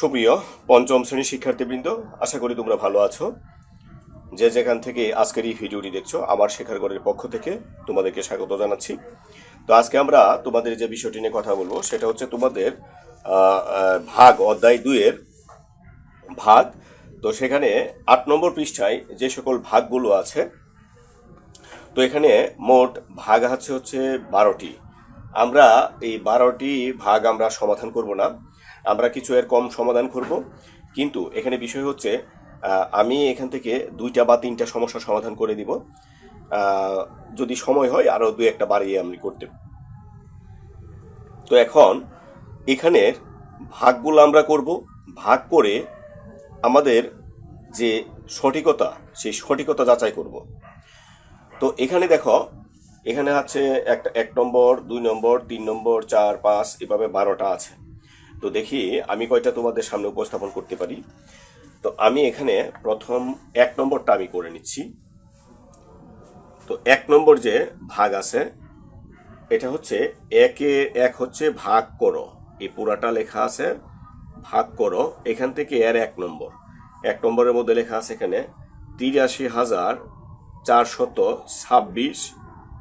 সুপ্রিয় পঞ্চম শ্রেণির শিক্ষার্থীবৃন্দ, আশা করি তোমরা ভালো আছো। যে যেখান থেকে আজকের এই ভিডিওটি দেখছ, আমার শেখার ঘরের পক্ষ থেকে তোমাদেরকে স্বাগত জানাচ্ছি। তো আজকে আমরা তোমাদের যে বিষয়টি নিয়ে কথা বলব, সেটা হচ্ছে তোমাদের ভাগ, অধ্যায় দুইয়ের ভাগ। তো সেখানে আট নম্বর পৃষ্ঠায় যে সকল ভাগগুলো আছে, তো এখানে মোট ভাগ আছে হচ্ছে বারোটি। আমরা এই বারোটি ভাগ আমরা সমাধান করব না। আমরা কিছু এর কম সমাধান করব। কিন্তু এখানে বিষয় হচ্ছে আমি এখান থেকে দুইটা বা তিনটা সমস্যা সমাধান করে দিব। যদি সময় হয় আরও দুই একটা বাড়িয়ে আমি করতে। তো এখন এখানের ভাগগুলো আমরা করব। ভাগ করে আমাদের যে সঠিকতা, সেই সঠিকতা যাচাই করব। তো এখানে দেখো, এখানে আছে একটা এক নম্বর, দুই নম্বর, তিন নম্বর, চার, পাঁচ, এভাবে বারোটা আছে। তো দেখি আমি কয়টা তোমাদের সামনে উপস্থাপন করতে পারি। তো আমি এখানে প্রথম এক নম্বরটা আমি করে নিচ্ছি। তো এক নম্বর যে ভাগ আছে, এটা হচ্ছে একে এক হচ্ছে ভাগ করো। এই পুরাটা লেখা আছে, ভাগ করো। এখান থেকে এর এক নম্বর। এক নম্বরের মধ্যে লেখা আছে এখানে তিরাশি হাজার চারশত ছাব্বিশ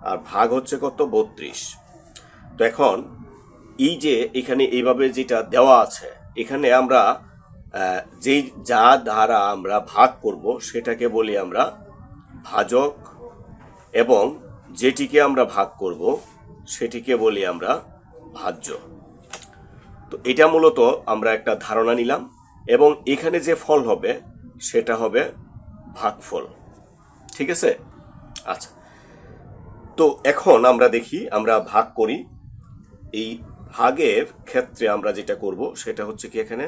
আর ভাগ হচ্ছে কত? বত্রিশ। তো এখন এই যে এখানে এইভাবে যেটা দেওয়া আছে, এখানে আমরা যেই যা দ্বারা আমরা ভাগ করব, সেটাকে বলি আমরা ভাজক এবং যেটিকে আমরা ভাগ করব, সেটিকে বলি আমরা ভাজ্য। তো এটা মূলত আমরা একটা ধারণা নিলাম এবং এখানে যে ফল হবে, সেটা হবে ভাগফল। ঠিক আছে? আচ্ছা। তো এখন আমরা দেখি, আমরা ভাগ করি এই ভাগের ক্ষেত্রে আমরা যেটা করব, সেটা হচ্ছে কি এখানে,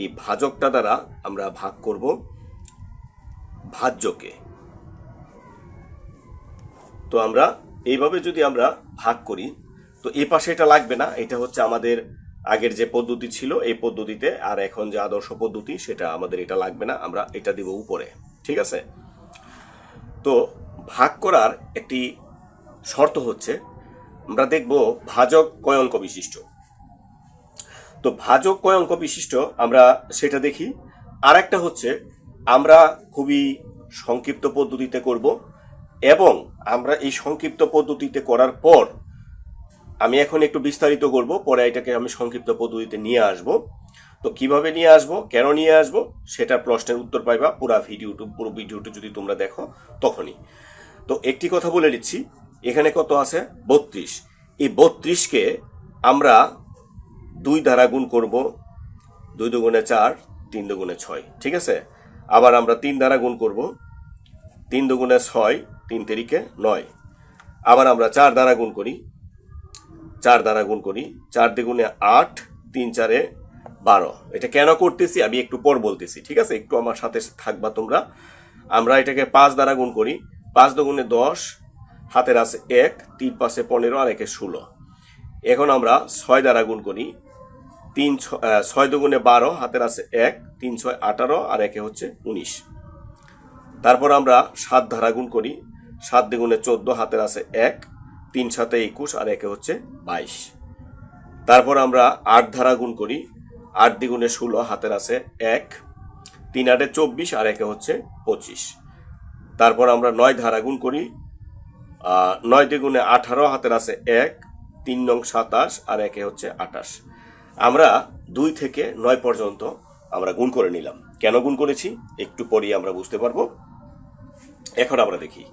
এই ভাজকটা দ্বারা আমরা ভাগ করব ভাজ্যকে। তো আমরা এইভাবে যদি আমরা ভাগ করি, তো এই পাশে এটা লাগবে না, এটা হচ্ছে আমাদের আগের যে পদ্ধতি ছিল, এই পদ্ধতিতে, আর এখন যে আদর্শ পদ্ধতি, সেটা আমাদের এটা লাগবে না, আমরা এটা দিব উপরে, ঠিক আছে? তো ভাগ করার একটি শর্ত হচ্ছে আমরা দেখব ভাজক কয় অঙ্ক বিশিষ্ট। তো ভাজক কয় অঙ্ক বিশিষ্ট আমরা সেটা দেখি। আর একটা হচ্ছে, আমরা খুবই সংক্ষিপ্ত পদ্ধতিতে করব এবং আমরা এই সংক্ষিপ্ত পদ্ধতিতে করার পর আমি এখন একটু বিস্তারিত করব, পরে এটাকে আমি সংক্ষিপ্ত পদ্ধতিতে নিয়ে আসব। তো কীভাবে নিয়ে আসব, কেন নিয়ে আসব, সেটা প্রশ্নের উত্তর পাইবা পুরো ভিডিওটু পুরো ভিডিওটি যদি তোমরা দেখো তখনই। তো একটি কথা বলে দিচ্ছি এখানে কত আছে? বত্রিশ। এই বত্রিশকে আমরা দুই দ্বারা গুণ করব, দুই দুগুণে চার, তিন দুগুণে ছয়, ঠিক আছে? আবার আমরা তিন দ্বারা গুণ করব, তিন দুগুণে ছয়, তিন তেরিকে নয়। আবার আমরা চার দ্বারা গুণ করি, চার দ্বারা গুণ করি, চার দ্বিগুণে আট, তিন চারে বারো। এটা কেন করতেছি? আমি একটু পর বলতেছি, ঠিক আছে? একটু আমার সাথে থাকবা তোমরা। আমরা এটাকে পাঁচ দ্বারা গুণ করি, পাঁচ দুগুণে দশ হাতের আছে এক, তিন পাশে পনেরো, আর একে ষোলো। এখন আমরা ছয় দ্বারা গুণ করি। তিন ছয় দুগুণে বারো, হাতের আছে এক, তিন ছয় আঠারো, আর একে হচ্ছে উনিশ। তারপর আমরা সাত ধারা গুণ করি। সাত দ্বিগুণে চোদ্দ, হাতের আছে এক, তিন সাথে একুশ, আর একে হচ্ছে বাইশ। তারপর আমরা আট ধারা গুণ করি। আট দ্বিগুণে ষোলো, হাতের আছে এক, তিন আটে চব্বিশ, আর একে হচ্ছে পঁচিশ। তারপর আমরা নয় ধারা গুণ করি। নয় দ্বিগুণে আঠারো, হাতের আছে এক, তিন নং সাতাশ, আর একে হচ্ছে আটাশ আমরা দুই থেকে নয় পর্যন্ত আমরা গুণ করে নিলাম। কেন গুণ করেছি? একটু পরেই আমরা বুঝতে পারব। এখন আমরা দেখি।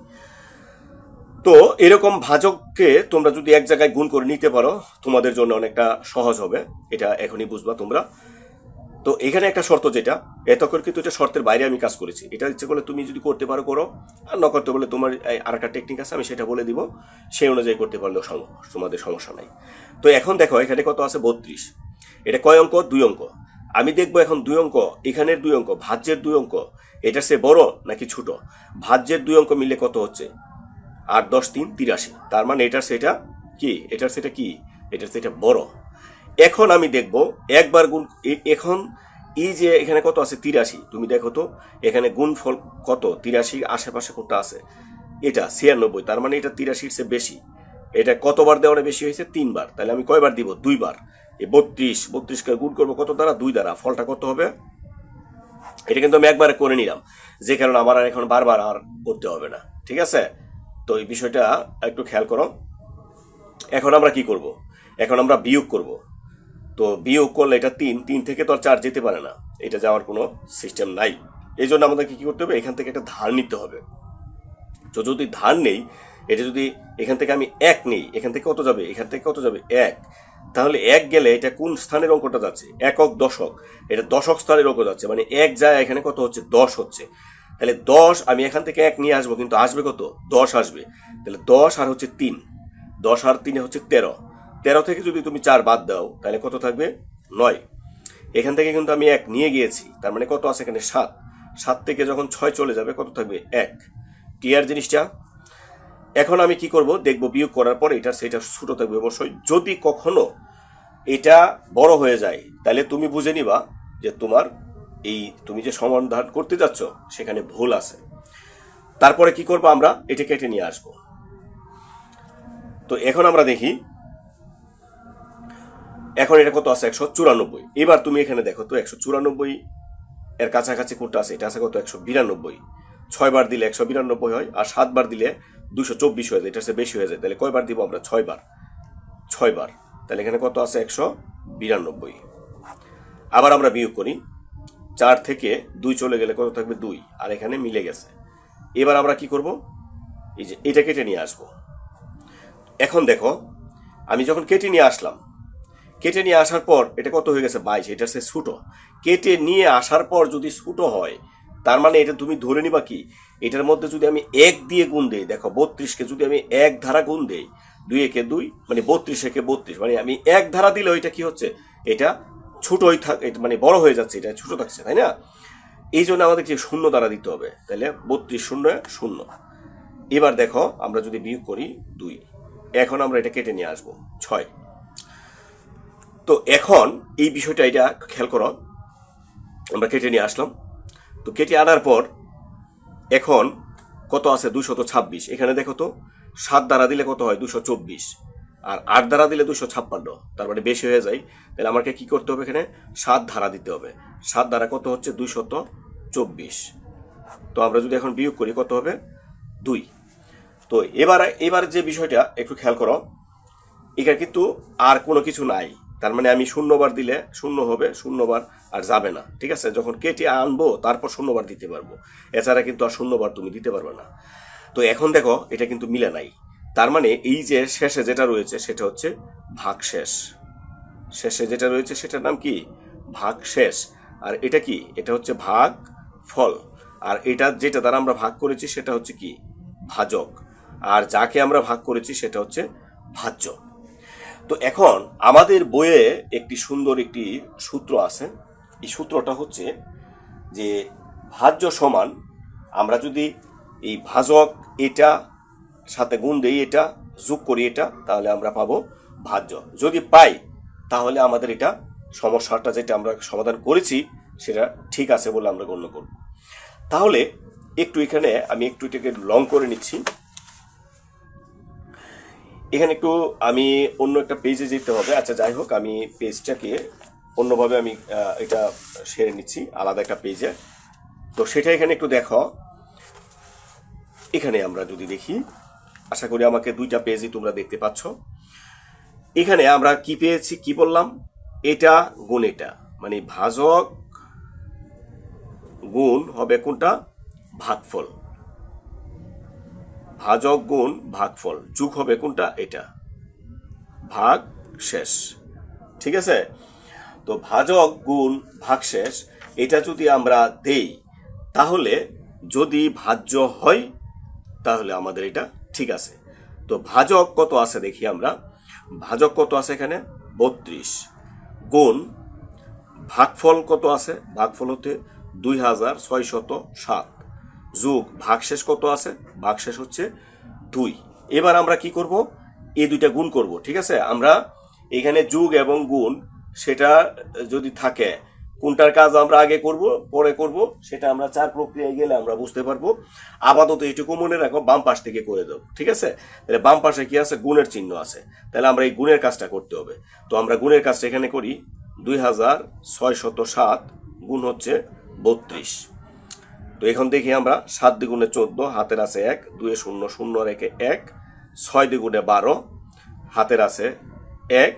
তো এরকম ভাজককে তোমরা যদি এক জায়গায় গুণ করে নিতে পারো, তোমাদের জন্য অনেকটা সহজ হবে। এটা এখনই বুঝবা তোমরা। তো এখানে একটা শর্ত যেটা এতক্ষণ কিন্তু এটা শর্তের বাইরে আমি কাজ করেছি। এটা ইচ্ছে করলে তুমি যদি করতে পারো, করো। আর না করতে বলে তোমার আর একটা টেকনিক আছে, আমি সেটা বলে দিব। সেই অনুযায়ী করতে পারলেও তোমাদের সমস্যা নাই। তো এখন দেখো, এখানে কত আছে? বত্রিশ। এটা কয় অঙ্ক? দুই অঙ্ক। আমি দেখব এখন দুই অঙ্ক, এখানের দুই অঙ্ক, ভাজ্যের দুই অঙ্ক। এটা সে বড় নাকি ছোট? ভাজ্যের দুই অঙ্ক মিলে কত হচ্ছে? আট, দশ, তিন, তিরাশি। তার মানে এটার সেটা কি? এটার সেটা কি? এটার সেটা বড়। এখন আমি দেখব, একবার গুণ এখন এই যে এখানে কত আছে? তিরাশি। তুমি দেখো তো, এখানে গুণফল কত? তিরাশির আশেপাশে কোনটা আছে? এটা ছিয়ানব্বই, তার মানে এটা তিরাশির চেয়ে বেশি। এটা কতবার দেওয়াটা বেশি হয়েছে? তিনবার। তাহলে আমি কয়বার দিব? দুইবার। এই বত্রিশ বত্রিশকে গুণ করব কত? দ্বারা দুই দ্বারা। ফলটা কত হবে? এটা কিন্তু আমি একবারে করে নিলাম, যে কারণে আমার আর এখন বারবার আর করতে হবে না। ঠিক আছে? তো এই বিষয়টা একটু খেয়াল করো। এখন আমরা কি করব? এখন আমরা বিয়োগ করব। তো বিয়োগ করলে এটা তিন তিন থেকে তো আর চার যেতে পারে না। এটা যাওয়ার কোনো সিস্টেম নাই। এই জন্য আমাদেরকে কি করতে হবে? এখান থেকে একটা ধার নিতে হবে। তো যদি ধার নেই, এটা যদি এখান থেকে আমি এক নেই, এখান থেকে কত যাবে? এখান থেকে কত যাবে? এক। তাহলে এক গেলে এটা কোন স্থানের অঙ্কটা যাচ্ছে? একক, দশক। এটা দশক স্থানের অঙ্ক যাচ্ছে। মানে এক যায় এখানে কত হচ্ছে? দশ হচ্ছে। তাহলে দশ, আমি এখান থেকে এক নিয়ে আসব, কিন্তু আসবে কত? দশ আসবে। তাহলে দশ আর হচ্ছে তিন। দশ আর তিনে হচ্ছে তেরো। তেরো থেকে যদি তুমি চার বাদ দাও, তাহলে কত থাকবে? নয়। এখান থেকে কিন্তু আমি এক নিয়ে গিয়েছি, তার মানে কত আছে এখানে? সাত। সাত থেকে যখন ছয় চলে যাবে, কত থাকবে? এক। ক্লিয়ার জিনিসটা? এখন আমি কি করব? দেখব বিয়োগ করার পর এটা সেটা ছোট থাকবে অবশ্যই। যদি কখনো এটা বড় হয়ে যায়, তাহলে তুমি বুঝে নিবা যে তোমার এই তুমি যে সমাধান করতে যাচ্ছ, সেখানে ভুল আছে। তারপরে কি করব আমরা? এটা কেটে নিয়ে আসব। তো এখন আমরা দেখি এখন এটা কত আছে? একশো চুরানব্বই। এবার তুমি এখানে দেখো তো একশো চুরানব্বই, এর কাছাকাছি কোনটা আছে? এটা আছে কত? একশো বিরানব্বই। ছয় বার দিলে একশো বিরানব্বই হয়, আর সাতবার দিলে দুশো চব্বিশ হয়ে যায়। এটা হচ্ছে বেশি হয়ে যায়। তাহলে কয়বার দিব আমরা? ছয় বার ছয় বার তাহলে এখানে কত আছে? একশো বিরানব্বই। আবার আমরা বিয়োগ করি। চার থেকে দুই চলে গেলে কত থাকবে? দুই। আর এখানে মিলে গেছে। এবার আমরা কি করব? এই যে এটা কেটে নিয়ে আসব। এখন দেখো, আমি যখন কেটে নিয়ে আসলাম কেটে নিয়ে আসার পর, এটা কত হয়ে গেছে? বাইশ, এটা হচ্ছে ছুটো। কেটে নিয়ে আসার পর যদি ছুটো হয়, তার মানে এটা তুমি ধরে নিবা কি? এটার মধ্যে যদি আমি এক দিয়ে গুণ দেই, দেখো বত্রিশকে যদি আমি এক ধারা গুণ দেই, দুই একে দুই মানে বত্রিশ একে বত্রিশ মানে আমি এক ধারা দিলে ওইটা কি হচ্ছে? এটা ছোটই থাক মানে বড় হয়ে যাচ্ছে, এটা ছোটো থাকছে, তাই না? এই জন্য আমাদের কি শূন্য দ্বারা দিতে হবে? তাহলে বত্রিশ শূন্য শূন্য। এবার দেখো, আমরা যদি বিয়োগ করি, দুই। এখন আমরা এটা কেটে নিয়ে আসব, ছয়। তো এখন এই বিষয়টা এটা খেয়াল করো। আমরা কেটে নিয়ে আসলাম। তো কেটে আনার পর এখন কত আছে? দুশত ছাব্বিশ। এখানে দেখো তো, সাত দ্বারা দিলে কত হয়? দুশো চব্বিশ। আর আট দ্বারা দিলে দুশো ছাপ্পান্ন। তার মানে বেশি হয়ে যায়। তাহলে আমাকে কি করতে হবে এখানে? সাত ধারা দিতে হবে। সাত দ্বারা কত হচ্ছে? দুশত চব্বিশ। তো আমরা যদি এখন বিয়োগ করি, কত হবে? দুই। তো এবার এবার যে বিষয়টা, একটু খেয়াল করো। এখানে কিন্তু আর কোনো কিছু নাই। তার মানে আমি শূন্যবার দিলে শূন্য হবে, শূন্যবার আর যাবে না, ঠিক আছে? যখন কেটে আনব, তারপর শূন্যবার দিতে পারব। এছাড়া কিন্তু আর শূন্যবার তুমি দিতে পারবে না। তো এখন দেখো, এটা কিন্তু মিলে নাই। তার মানে এই যে শেষে যেটা রয়েছে, সেটা হচ্ছে ভাগ শেষ। শেষে যেটা রয়েছে, সেটার নাম কি? ভাগ শেষ। আর এটা কি? এটা হচ্ছে ভাগ ফল। আর এটা যেটা দ্বারা আমরা ভাগ করেছি, সেটা হচ্ছে কি? ভাজক। আর যাকে আমরা ভাগ করেছি, সেটা হচ্ছে ভাজ্য। তো এখন আমাদের বইয়ে একটি সুন্দর একটি সূত্র আছে। এই সূত্রটা হচ্ছে যে ভাজ্য সমান, আমরা যদি এই ভাজক এটা সাথে গুণ দেই এটা, যোগ করি এটা, তাহলে আমরা পাবো ভাজ্য। যদি পাই, তাহলে আমাদের এটা সমস্যাটা যেটা আমরা সমাধান করেছি, সেটা ঠিক আছে বলে আমরা গণ্য করব। তাহলে একটু এখানে আমি একটু এটাকে লং করে নিচ্ছি। এখানে একটু আমি অন্য একটা পেজে যেতে হবে। আচ্ছা যাই হোক, আমি পেজটাকে অন্যভাবে আমি এটা সেরে নিচ্ছি, আলাদা একটা পেজে তো সেটা এখানে একটু দেখো। এখানে আমরা যদি দেখি, আশা করি আমাকে দুইটা পেজই তোমরা দেখতে পাচ্ছ। এখানে আমরা কি পেয়েছি, কি বললাম? এটা গুণ এটা। মানে ভাজক গুণ হবে কোনটা? ভাগফল। ভাজক গুণ ভাগফল। যুগ হবে কোনটা? এটা। ভাগ শেষ। ঠিক আছে? তো ভাজক গুণ ভাগশেষ এটা যদি আমরা দেই, তাহলে যদি ভাজ্য হয়, তাহলে আমাদের এটা ঠিক আছে। তো ভাজক কত আছে দেখি আমরা। ভাজক কত আছে এখানে? বত্রিশ। গুণ ভাগফল কত আছে? ভাগফল হতে দুই হাজার ছয়শত সাত। যোগ ভাগশেষ কত আছে? ভাগশেষ হচ্ছে দুই। এবার আমরা কি করব? এই দুইটা গুণ করব, ঠিক আছে? আমরা এখানে যুগ এবং গুণ, সেটা যদি থাকে, কোনটার কাজ আমরা আগে করব, পরে করব, সেটা আমরা চার প্রক্রিয়ায় গেলে আমরা বুঝতে পারব। আপাতত এটুকু মনে রাখো, বাম পাশ থেকে করে দেবো ঠিক আছে? তাহলে বাম পাশে কি আছে? গুণের চিহ্ন আছে। তাহলে আমরা এই গুণের কাজটা করতে হবে। তো আমরা গুণের কাজটা এখানে করি, দুই হাজার ছয় শত সাত গুণ হচ্ছে বত্রিশ। তো এখন দেখি আমরা সাত দ্বিগুণে চোদ্দ, হাতের আছে এক, দুয়ে শূন্য শূন্য রেখে এক, ছয় দ্বিগুণে বারো, হাতের আছে এক,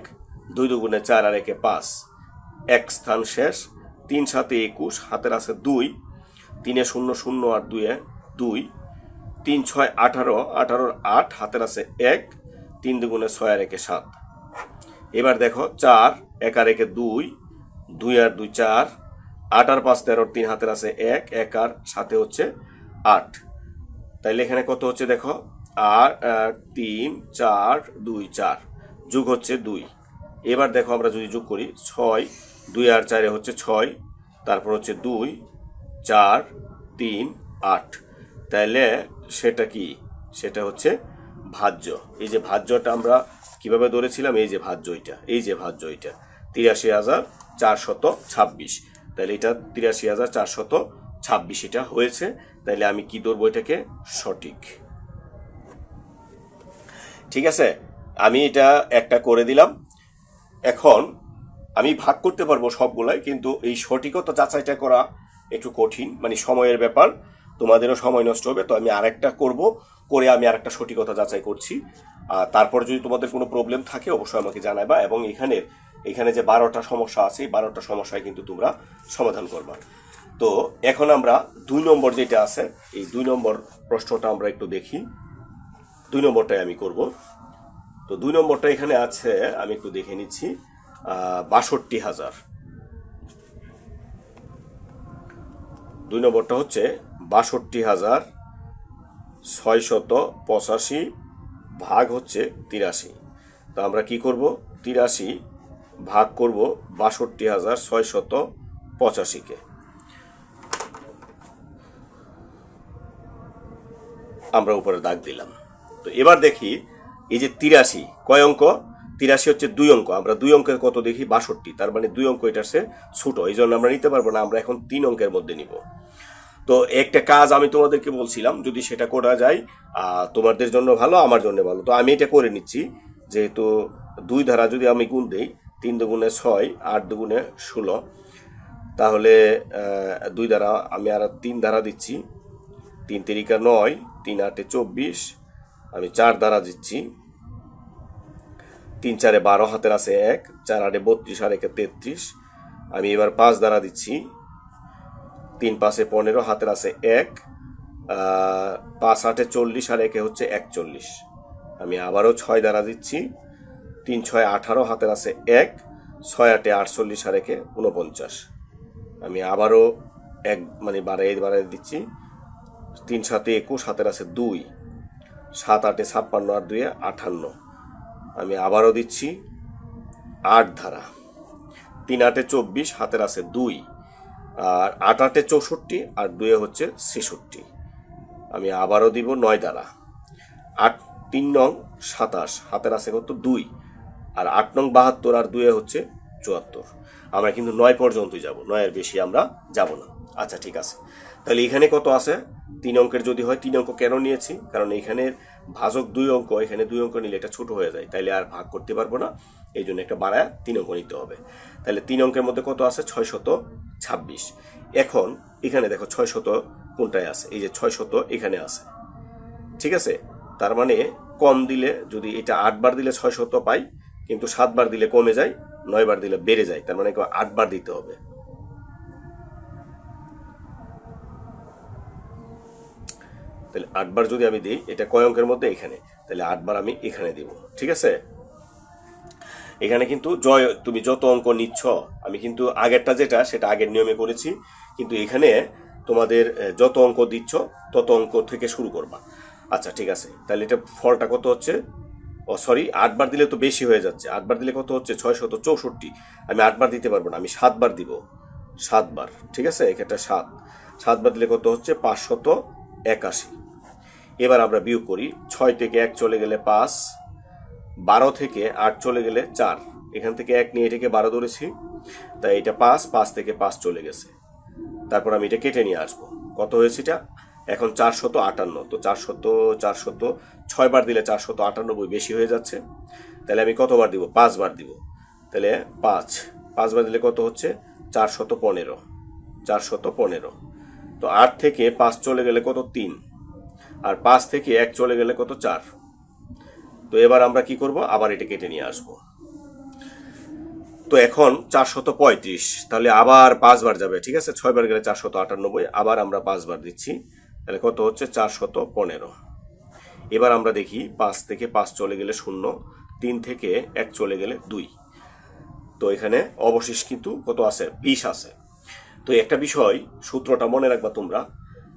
দুই দুগুণে চার আর একে পাঁচ। এক স্থান শেষ, তিন সাতে একুশ, হাতের আছে দুই, তিনে শূন্য শূন্য আর দুয়ে দুই, তিন ছয় আঠারো, আঠারোর আট, হাতের আছে এক, তিন দুগুণে ছয় আর একে সাত। এবার দেখো চার, এক আর একে দুই দুই আর দুই চার আট আর পাঁচ তেরোর তিন হাতের আছে এক এক আর সাথে হচ্ছে আট। তাইলে এখানে কত হচ্ছে দেখো? আট, তিন চার দুই চার। যোগ হচ্ছে দুই। এবার দেখো আমরা যদি যোগ করি ছয় দুই আর চারে হচ্ছে ছয় তারপর হচ্ছে দুই চার তিন আট। তাইলে সেটা কি? সেটা হচ্ছে ভাজ্য। এই যে ভাজ্যটা আমরা কীভাবে ধরেছিলাম? এই যে ভাজ্য এটা এই যে ভাজ্য এটা। তিরাশি হাজার চারশত ছাব্বিশ। তাহলে এটা তিরাশি হাজার চারশত ছাব্বিশ এটা হয়েছে। তাহলে আমি কি ধরবো এটাকে? সঠিক। ঠিক আছে? আমি এটা একটা করে দিলাম। এখন আমি ভাগ করতে পারব সবগুলাই, কিন্তু এই সঠিকতা যাচাইটা করা একটু কঠিন মানে সময়ের ব্যাপার। তোমাদেরও সময় নষ্ট হবে, তো আমি আরেকটা করব, করে আমি আরেকটা সঠিকতা যাচাই করছি। আর তারপর যদি তোমাদের কোনো প্রবলেম থাকে, অবশ্যই আমাকে জানাবা এবং এখানের এখানে যে বারোটা সমস্যা আছে বারোটা সমস্যায় কিন্তু তোমরা সমাধান করবা। তো এখন আমরা দুই নম্বর যেটা আছে, এই দুই নম্বর প্রশ্নটা আমরা একটু দেখি। দুই নম্বরটাই আমি করব। তো দুই নম্বরটা এখানে আছে, আমি একটু দেখে নিচ্ছি। বাষট্টি হাজার। দুই নম্বরটা হচ্ছে বাষট্টি হাজার ছয়শত পঁচাশি ভাগ হচ্ছে তিরাশি। তো আমরা কি করব? তিরাশি ভাগ করব বাষট্টি হাজার ছয়শত পঁচাশিকে। আমরা উপরে দাগ দিলাম। তো এবার দেখি এই যে তিরাশি, কয় অঙ্ক? তিরাশি হচ্ছে দুই অঙ্ক। আমরা দুই অঙ্কের কত দেখি? বাষট্টি। তার মানে দুই অঙ্ক এটা সে ছোটো। এই জন্য আমরা নিতে পারব না। আমরা এখন তিন অঙ্কের মধ্যে নিব। তো একটা কাজ আমি তোমাদেরকে বলছিলাম, যদি সেটা করা যায় তোমাদের জন্য ভালো, আমার জন্য ভালো। তো আমি এটা করে নিচ্ছি। যেহেতু দুই ধারা যদি আমি গুণ দেই তিন দুগুণে ছয়, আট দুগুণে ষোলো। তাহলে দুই ধারা আমি আর তিন ধারা দিচ্ছি। তিন তিরিকা নয়, তিন আটে চব্বিশ। আমি চার দ্বারা দিচ্ছি। তিন চারে বারো হাতের আছে এক, চার আটে বত্রিশ, আর একে তেত্রিশ। আমি এবার পাঁচ দ্বারা দিচ্ছি। তিন পাঁচে পনেরো হাতের আছে এক পাঁচ আটে চল্লিশ, আর একে হচ্ছে একচল্লিশ। আমি আবারও ছয় দ্বারা দিচ্ছি। তিন ছয় আঠারো হাতের আছে এক, ছয় আটে আটচল্লিশ আর একে উনপঞ্চাশ আমি আবারও এক মানে বাড়াই বাড়াই দিচ্ছি। তিন সাতে একুশ, হাতের আছে দুই, সাত আটে ছাপ্পান্ন আর দুয়ে আঠান্ন। আমি আবারও দিচ্ছি আট ধারা। তিন আটে চব্বিশ, হাতের আছে দুই, আর আট আটে চৌষট্টি আর দুয়ে হচ্ছে ছেষট্টি। আমি আবারও দিব নয় দ্বারা আট তিন নং সাতাশ, হাতের আছে কত? দুই। আর আট নং বাহাত্তর আর দুয়ে হচ্ছে চুয়াত্তর। আমরা কিন্তু নয় পর্যন্তই যাব, নয়ের বেশি আমরা যাব না। আচ্ছা ঠিক আছে। তাহলে এখানে কত আছে? তিন অঙ্কের যদি হয়, তিন অঙ্ক কেন নিয়েছি? কারণ এখানে ভাজক দুই অঙ্ক, এখানে দুই অঙ্ক নিলে এটা ছোট হয়ে যায়। তাইলে আর ভাগ করতে পারব না এই জন্য একটা বাড়ায় তিন অঙ্ক নিতে হবে। তাহলে তিন অঙ্কের মধ্যে কত আছে? ছয় শত ছাব্বিশ। এখন এখানে দেখো ছয় শত কোনটায় আছে? এই যে ছয় শত এখানে আছে। ঠিক আছে? তার মানে কম দিলে যদি এটা আটবার দিলে ছয় শত পাই কিন্তু সাতবার দিলে কমে যায়, নয়বার দিলে বেড়ে যায়। তার মানে আটবার দিতে হবে। তাহলে আটবার যদি আমি দিই, এটা কয় অঙ্কের মধ্যে? এখানে। তাহলে আটবার আমি এখানে দিব। ঠিক আছে? এখানে কিন্তু জয়, তুমি যত অঙ্ক নিচ্ছ, আমি কিন্তু আগেরটা যেটা, সেটা আগের নিয়মে করেছি। কিন্তু এখানে তোমাদের যত অঙ্ক দিচ্ছ, তত অঙ্ক থেকে শুরু করবা। আচ্ছা ঠিক আছে। তাহলে এটা ফলটা কত হচ্ছে? ও সরি, আটবার দিলে তো বেশি হয়ে যাচ্ছে। আটবার দিলে কত হচ্ছে? ছয় শত চৌষট্টি। আমি আটবার দিতে পারব না, আমি সাতবার দিব। সাতবার, ঠিক আছে? এক্ষেত্রে সাত। সাতবার দিলে কত হচ্ছে? পাঁচশত একাশি। এবার আমরা বিয়োগ করি। ছয় থেকে এক চলে গেলে পাঁচ, বারো থেকে আট চলে গেলে চার। এখান থেকে এক নিয়ে এটাকে বারো ধরেছি। তাই এটা পাঁচ পাঁচ থেকে পাঁচ চলে গেছে। তারপর আমি এটা কেটে নিয়ে আসব। কত হয়েছে এটা? এখন চারশত আটান্ন, তো চারশত চারশত ছয় বার দিলে চারশত আটানব্বই বেশি হয়ে যাচ্ছে। তাহলে আমি কতবার দিব? পাঁচবার দিব। তাহলে পাঁচ। পাঁচবার দিলে কত হচ্ছে? চারশত পনেরো। চারশত পনেরো। তো আট থেকে পাঁচ চলে গেলে কত? তিন। আর পাঁচ থেকে এক চলে গেলে কত? চার। তো এবার আমরা কি করব? আবার এটা কেটে নিয়ে আসব। তো এখন চারশত পঁয়ত্রিশ। তাহলে আবার পাঁচবার যাবে, ঠিক আছে? ছয়বার গেলে চারশত আটানব্বই, আবার আমরা পাঁচবার দিচ্ছি। তাহলে কত হচ্ছে? চারশত পনেরো। এবার আমরা দেখি পাঁচ থেকে পাঁচ চলে গেলে শূন্য, তিন থেকে এক চলে গেলে দুই। তো এখানে অবশেষ কিন্তু কত আছে? বিশ আছে। তো একটা বিষয়, সূত্রটা মনে রাখবা তোমরা,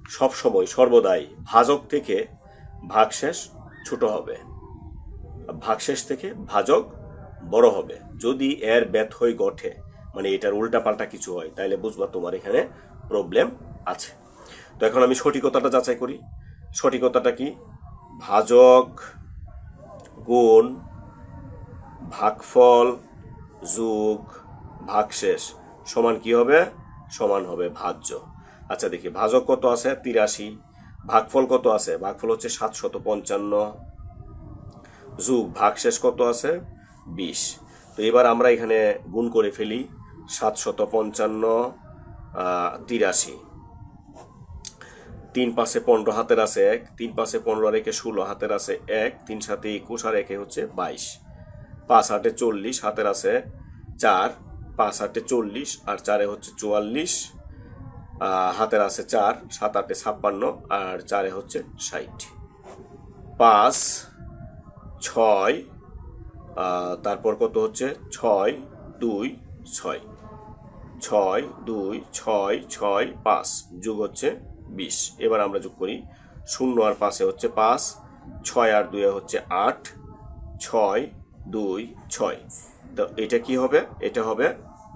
সব সময় সর্বদাই ভাজক থেকে ভাগশেষ ছোট হবে। ভাগশেষ থেকে ভাজক বড় হবে। যদি এর ব্যথ হয়ে গঠে মানে এটার উল্টাপাল্টা কিছু হয়, তাইলে বুঝবা তোমার এখানে প্রবলেম আছে। তো এখন আমি সঠিকতাটা যাচাই করি। সঠিকতাটা কি? ভাজক, গুণ, ভাগফল, যোগ, ভাগশেষ। সমান কি হবে? সমান হবে ভাজ্য। আচ্ছা দেখি, ভাজক কত আছে? তিরাশি। ভাগফল কত আছে? ভাগফল হচ্ছে সাতশত পঞ্চান্ন যুগ, ভাগশেষ কত আছে? বিশ। তো এবার আমরা এখানে গুণ করে ফেলি সাতশত পঞ্চান্ন তিরাশি। তিন পাশে পনেরো, হাতের আছে এক, তিন পাশে পনেরো রেখে ষোলো, হাতের আছে এক, তিন সাথে একুশ আর একে হচ্ছে বাইশ। পাঁচ হাটে চল্লিশ, হাতের আছে চার, পাঁচ হাটে চল্লিশ আর চারে হচ্ছে চুয়াল্লিশ হাতের আছে চার, সাত আটে ছাপ্পান্ন আর চারে হচ্ছে ষাট। পাঁচ, ছয় তারপর কত হচ্ছে? ছয়, দুই, ছয়। ছয়, দুই, ছয় ছয়, পাঁচ। যুগ হচ্ছে বিশ। এবার আমরা যোগ করি। শূন্য আর পাঁচে হচ্ছে পাঁচ, ছয় আর দুয়ে হচ্ছে আট, ছয়, দুই, ছয়। তো এটা কি হবে? এটা হবে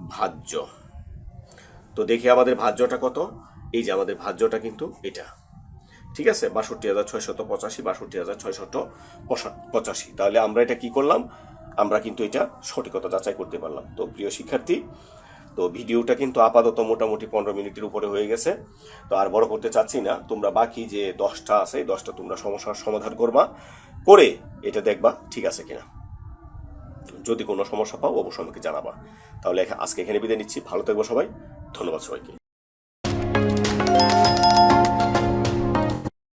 ভাজ্য। তো দেখি আমাদের ভাজ্যটা কত? এই যে আমাদের ভাজ্যটা কিন্তু এটা। ঠিক আছে? বাষট্টি হাজার ছয়শত পঁচাশি, বাষট্টি হাজার ছয়শত পঁচাশি। তাহলে আমরা এটা কি করলাম? আমরা কিন্তু এটা সঠিকতা যাচাই করতে পারলাম। তো প্রিয় শিক্ষার্থী তো ভিডিওটা কিন্তু আপাতত মোটামুটি পনেরো মিনিটের উপরে হয়ে গেছে। তো আর বড় করতে চাচ্ছি না, তোমরা বাকি যে দশটা আছে দশটা তোমরা সমস্যার সমাধান করবা, করে এটা দেখবা ঠিক আছে কিনা। যদি কোনো সমস্যা পাও, অবশ্যই আমাকে জানাবা। তাহলে আজকে এখানে বিদায় নিচ্ছি। ভালো থাকব সবাই। ধন্যবাদ সবাইকে।